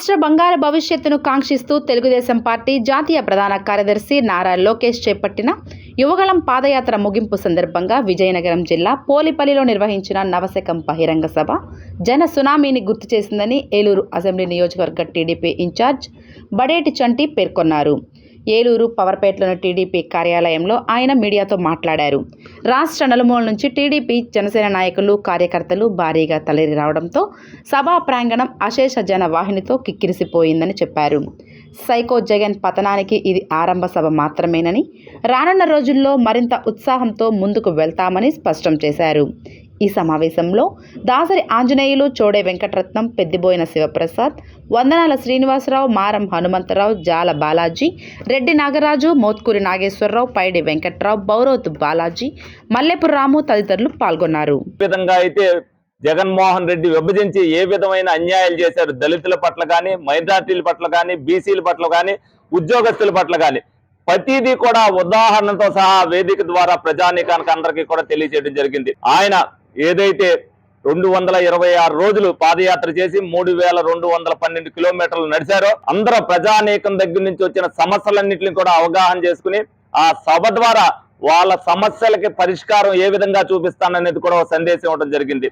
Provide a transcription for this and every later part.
రాష్ట్ర బంగారు భవిష్యత్తును కాంక్షిస్తూ తెలుగుదేశం పార్టీ జాతీయ ప్రధాన కార్యదర్శి నారా లోకేష్ చేపట్టిన యువగళం పాదయాత్ర ముగింపు సందర్భంగా విజయనగరం జిల్లా పోలిపల్లిలో నిర్వహించిన నవశకం బహిరంగ సభ జన సునామీని గుర్తు చేసిందని ఏలూరు అసెంబ్లీ నియోజకవర్గ టీడీపీ ఇన్ఛార్జ్ బడేటి చంటి పేర్కొన్నారు. ఏలూరు పవర్పేటలోని టీడీపీ కార్యాలయంలో ఆయన మీడియాతో మాట్లాడారు. రాష్ట్ర నలుమూల నుంచి టీడీపీ జనసేన నాయకులు కార్యకర్తలు భారీగా తలరి రావడంతో సభా ప్రాంగణం అశేష జన వాహినితో కిక్కిరిసిపోయిందని చెప్పారు. సైకో జగన్ పతనానికి ఇది ఆరంభ సభ మాత్రమేనని రానున్న రోజుల్లో మరింత ఉత్సాహంతో ముందుకు వెళ్తామని స్పష్టం చేశారు. ఈ సమావేశంలో దాసరి ఆంజనేయులు చోడే వెంకటరత్నం పెద్దిబోయిన శివప్రసాద్ వందనాల శ్రీనివాసరావు మారం హనుమంతరావు జాల బాలాజీ రెడ్డి నాగరాజు మోత్కూరి నాగేశ్వరరావు పైడి వెంకట్రావు బౌరవత్ బాలాజీ మల్లెపుర రాము తదితరులు పాల్గొన్నారు. విధంగా అయితే జగన్మోహన్ రెడ్డి విభజించి ఏ విధమైన అన్యాయాలు చేశారు? దళితుల పట్ల కానీ మైనార్టీల పట్ల కానీ బీసీల పట్ల కానీ ఉద్యోగస్తుల పట్ల కానీ. ప్రతిదీ కూడా ఉదాహరణతో సహా వేదిక ద్వారా ప్రజానీకానికి అందరికీ కూడా తెలియజేయడం జరిగింది. ఆయన ఏదైతే రెండు వందల ఇరవై ఆరు రోజులు పాదయాత్ర చేసి మూడు వేల రెండు వందల పన్నెండు కిలోమీటర్లు నడిచారో అందరూ ప్రజానేకం దగ్గర నుంచి వచ్చిన సమస్యలన్నింటినీ కూడా అవగాహన చేసుకుని ఆ సభ ద్వారా వాళ్ళ సమస్యలకి పరిష్కారం ఏ విధంగా చూపిస్తాననేది కూడా ఒక సందేశం ఇవ్వడం జరిగింది.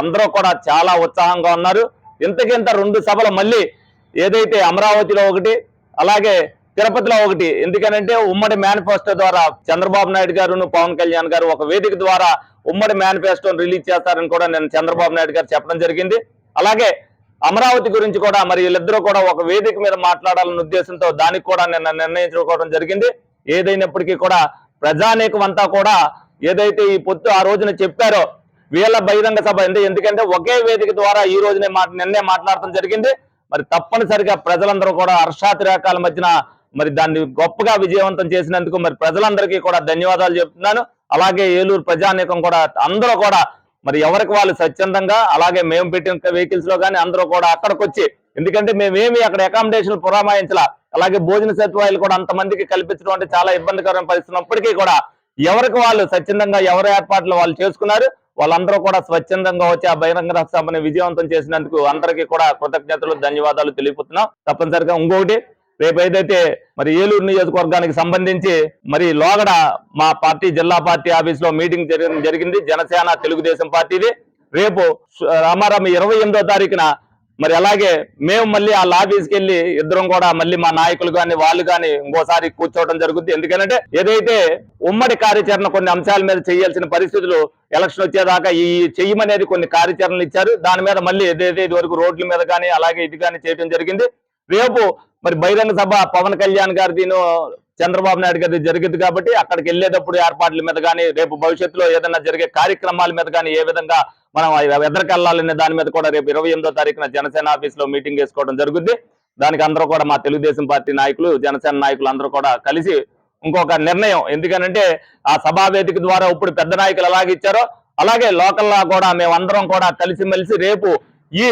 అందరూ కూడా చాలా ఉత్సాహంగా ఉన్నారు. ఇంతకింత రెండు సభలు మళ్ళీ ఏదైతే అమరావతిలో ఒకటి అలాగే తిరుపతిలో ఒకటి. ఎందుకనంటే ఉమ్మడి మేనిఫెస్టో ద్వారా చంద్రబాబు నాయుడు గారును పవన్ కళ్యాణ్ గారు ఒక వేదిక ద్వారా ఉమ్మడి మేనిఫెస్టోను రిలీజ్ చేస్తారని కూడా నేను చంద్రబాబు నాయుడు గారు చెప్పడం జరిగింది. అలాగే అమరావతి గురించి కూడా మరి వీళ్ళిద్దరూ కూడా ఒక వేదిక మీద మాట్లాడాలన్న ఉద్దేశంతో దానికి కూడా నిన్న నిర్ణయించుకోవడం జరిగింది. ఏదైనప్పటికీ కూడా ప్రజానీకమంతా కూడా ఏదైతే ఈ పొత్తు ఆ రోజున చెప్పారో వీళ్ళ బహిరంగ సభ ఎందుకంటే ఒకే వేదిక ద్వారా ఈ రోజునే మాట నిన్నే మాట్లాడటం జరిగింది. మరి తప్పనిసరిగా ప్రజలందరూ కూడా హర్షాతిరేకాల మధ్యన మరి దాన్ని గొప్పగా విజయవంతం చేసినందుకు మరి ప్రజలందరికీ కూడా ధన్యవాదాలు చెప్తున్నాను. అలాగే ఏలూరు ప్రజానీకం కూడా అందరూ కూడా మరి ఎవరికి వాళ్ళు స్వచ్ఛందంగా అలాగే మేము పెట్టిన వెహికల్స్లో కానీ అందరూ కూడా అక్కడికి వచ్చి ఎందుకంటే మేమేమి అక్కడ అకామిడేషన్ పురామాయించలా అలాగే భోజన సదుపాయాలు కూడా అంతమందికి కల్పించడం అంటే చాలా ఇబ్బందికరమైన పరిస్థితి ఉన్నప్పటికీ కూడా ఎవరికి వాళ్ళు స్వచ్ఛందంగా ఎవరి ఏర్పాట్లు వాళ్ళు చేసుకున్నారు వాళ్ళందరూ కూడా స్వచ్ఛందంగా వచ్చి ఆ బహిరంగ సభని విజయవంతం చేసినందుకు అందరికీ కూడా కృతజ్ఞతలు ధన్యవాదాలు తెలియపుతున్నాం తప్పనిసరిగా ఇంకొకటి రేపు ఏదైతే మరి ఏలూరు నియోజకవర్గానికి సంబంధించి మరి లోగడ మా పార్టీ జిల్లా పార్టీ ఆఫీస్లో మీటింగ్ జరగడం జరిగింది. జనసేన తెలుగుదేశం పార్టీది. రేపు రామారామి ఇరవై ఎనిమిదో తారీఖున మరి అలాగే మేము మళ్ళీ ఆ ఆఫీస్కి వెళ్ళి ఇద్దరం కూడా మళ్ళీ మా నాయకులు కానీ వాళ్ళు కానీ ఇంకోసారి కూర్చోవడం జరుగుతుంది ఎందుకంటే ఏదైతే ఉమ్మడి కార్యాచరణ కొన్ని అంశాల మీద చేయాల్సిన పరిస్థితులు ఎలక్షన్ వచ్చేదాకా ఈ చెయ్యమనేది కొన్ని కార్యాచరణలు ఇచ్చారు. దాని మీద మళ్ళీ ఏదైతే ఇది వరకు రోడ్ల మీద కానీ అలాగే ఇది కానీ చేయడం జరిగింది. రేపు మరి బహిరంగ సభ పవన్ కళ్యాణ్ గారిదిను చంద్రబాబు నాయుడు గారి జరిగింది కాబట్టి అక్కడికి వెళ్ళేటప్పుడు ఏర్పాట్ల మీద కానీ రేపు భవిష్యత్తులో ఏదైనా జరిగే కార్యక్రమాల మీద కానీ ఏ విధంగా మనం ఎదరికెళ్ళాలనే దాని మీద కూడా రేపు ఇరవై ఎనిమిదో తారీఖున జనసేన ఆఫీస్లో మీటింగ్ వేసుకోవడం జరుగుద్ది. దానికి అందరూ కూడా మా తెలుగుదేశం పార్టీ నాయకులు జనసేన నాయకులు అందరూ కూడా కలిసి ఇంకొక నిర్ణయం. ఎందుకనంటే ఆ సభా వేదిక ద్వారా ఇప్పుడు పెద్ద నాయకులు అలాగే ఇచ్చారో అలాగే లోకల్లా కూడా మేమందరం కూడా కలిసిమెలిసి రేపు ఈ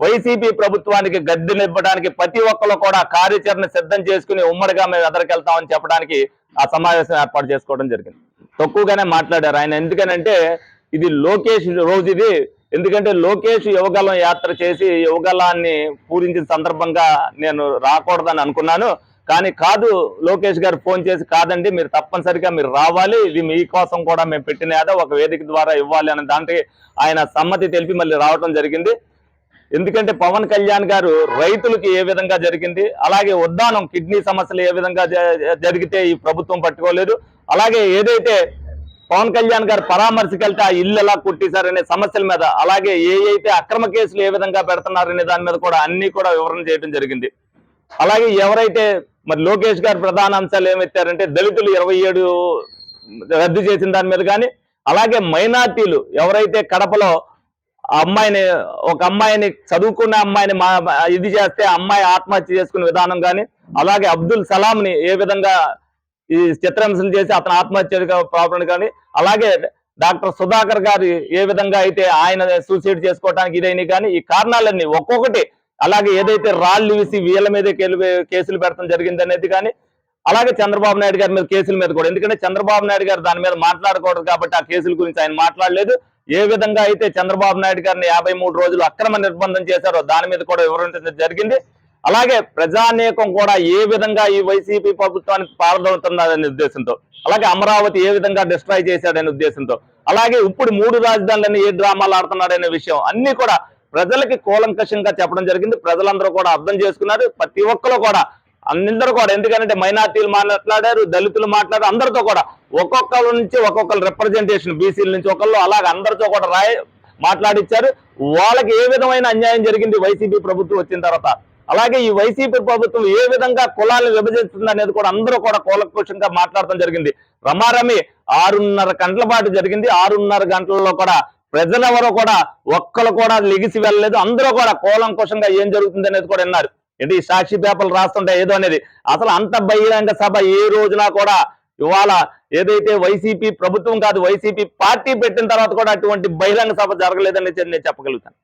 వైసీపీ ప్రభుత్వానికి గద్దెనివ్వడానికి ప్రతి ఒక్కరు కూడా కార్యాచరణ సిద్ధం చేసుకుని ఉమ్మడిగా మేము ఎదరికెళ్తామని చెప్పడానికి ఆ సమావేశం ఏర్పాటు చేసుకోవడం జరిగింది. తక్కువగానే మాట్లాడారు ఆయన. ఎందుకనంటే ఇది లోకేష్ రోజు ఇది. ఎందుకంటే లోకేష్ యువగలం యాత్ర చేసి యువగలాన్ని పూరించిన సందర్భంగా నేను రాకూడదని అనుకున్నాను. కానీ కాదు లోకేష్ గారు ఫోన్ చేసి కాదండి మీరు తప్పనిసరిగా మీరు రావాలి. ఇది మీకోసం కూడా మేము పెట్టిన ఏదో ఒక వేదిక ద్వారా ఇవ్వాలి అనే దానికి ఆయన సమ్మతి తెలిపి మళ్ళీ రావడం జరిగింది. ఎందుకంటే పవన్ కళ్యాణ్ గారు రైతులకి ఏ విధంగా జరిగింది అలాగే ఉద్దానం కిడ్నీ సమస్యలు ఏ విధంగా జ- జరిగితే ఈ ప్రభుత్వం పట్టుకోలేదు. అలాగే ఏదైతే పవన్ కళ్యాణ్ గారు పరామర్శకెళ్తే ఆ ఇల్లు ఎలా కుట్టేశారనే సమస్యల మీద అలాగే ఏ అయితే అక్రమ కేసులు ఏ విధంగా పెడుతున్నారనే దాని మీద కూడా అన్ని కూడా వివరణ చేయడం జరిగింది. అలాగే ఎవరైతే మరి లోకేష్ గారు ప్రధాన అంశాలు ఏమెత్తారంటే దళితులు ఇరవై ఏడు రద్దు చేసిన దాని మీద కానీ అలాగే మైనార్టీలు ఎవరైతే కడపలో అమ్మాయిని ఒక అమ్మాయిని చదువుకున్న అమ్మాయిని మా ఇది చేస్తే అమ్మాయి ఆత్మహత్య చేసుకునే విధానం కానీ అలాగే అబ్దుల్ సలాం ని ఏ విధంగా ఈ చిత్రహింసలు చేసి అతను ఆత్మహత్య ప్రాబ్లం కానీ అలాగే డాక్టర్ సుధాకర్ గారు ఏ విధంగా అయితే ఆయన సూసైడ్ చేసుకోవడానికి ఇదైనా కానీ ఈ కారణాలన్నీ ఒక్కొక్కటి అలాగే ఏదైతే రాళ్ళు వేసి వీళ్ళ మీద కేసులు పెడతాం జరిగింది అనేది కానీ అలాగే చంద్రబాబు నాయుడు గారి మీద కేసుల మీద కూడా ఎందుకంటే చంద్రబాబు నాయుడు గారు దాని మీద మాట్లాడకూడదు కాబట్టి ఆ కేసుల గురించి ఆయన మాట్లాడలేదు. ఏ విధంగా అయితే చంద్రబాబు నాయుడు గారిని యాభై మూడు రోజులు అక్రమ నిర్బంధం చేశారో దాని మీద కూడా వివరించడం జరిగింది. అలాగే ప్రజానీకం కూడా ఏ విధంగా ఈ వైసీపీ ప్రభుత్వానికి పాల్గొడుతున్నదనే ఉద్దేశంతో అలాగే అమరావతి ఏ విధంగా డిస్ట్రాయ్ చేశాడనే ఉద్దేశంతో అలాగే ఇప్పుడు మూడు రాజధానులని ఏ డ్రామాలు ఆడుతున్నాడనే విషయం అన్ని కూడా ప్రజలకి కూలంకషంగా చెప్పడం జరిగింది. ప్రజలందరూ కూడా అర్థం చేసుకున్నారు. ప్రతి ఒక్కరు కూడా అందరూ కూడా. ఎందుకంటే మైనార్టీలు మాట్లాడారు దళితులు మాట్లాడారు అందరితో కూడా. ఒక్కొక్కరి నుంచి ఒక్కొక్కరు రిప్రజెంటేషన్ బీసీల నుంచి ఒకళ్ళు అలాగే అందరితో కూడా రాయ మాట్లాడిచ్చారు. వాళ్ళకి ఏ విధమైన అన్యాయం జరిగింది వైసీపీ ప్రభుత్వం వచ్చిన తర్వాత? అలాగే ఈ వైసీపీ ప్రభుత్వం ఏ విధంగా కులాలను విభజిస్తుంది అనేది కూడా అందరూ కూడా కూలకృషంగా మాట్లాడటం జరిగింది. రమారమి ఆరున్నర గంటల పాటు జరిగింది. ఆరున్నర గంటలలో కూడా ప్రజలెవరూ కూడా ఒక్కరు కూడా లెగిసి వెళ్ళలేదు. అందరూ కూడా కూలంకుషంగా ఏం జరుగుతుంది అనేది కూడా విన్నారు. ఏంటి ఈ సాక్షి పేపర్లు రాస్తుంటే ఏదో అనేది. అసలు అంత బహిరంగ సభ ఏ రోజున కూడా ఇవాళ ఏదైతే వైసీపీ ప్రభుత్వం కాదు వైసీపీ పార్టీ పెట్టిన తర్వాత కూడా అటువంటి బహిరంగ సభ జరగలేదని నేను చెప్పగలుగుతాను.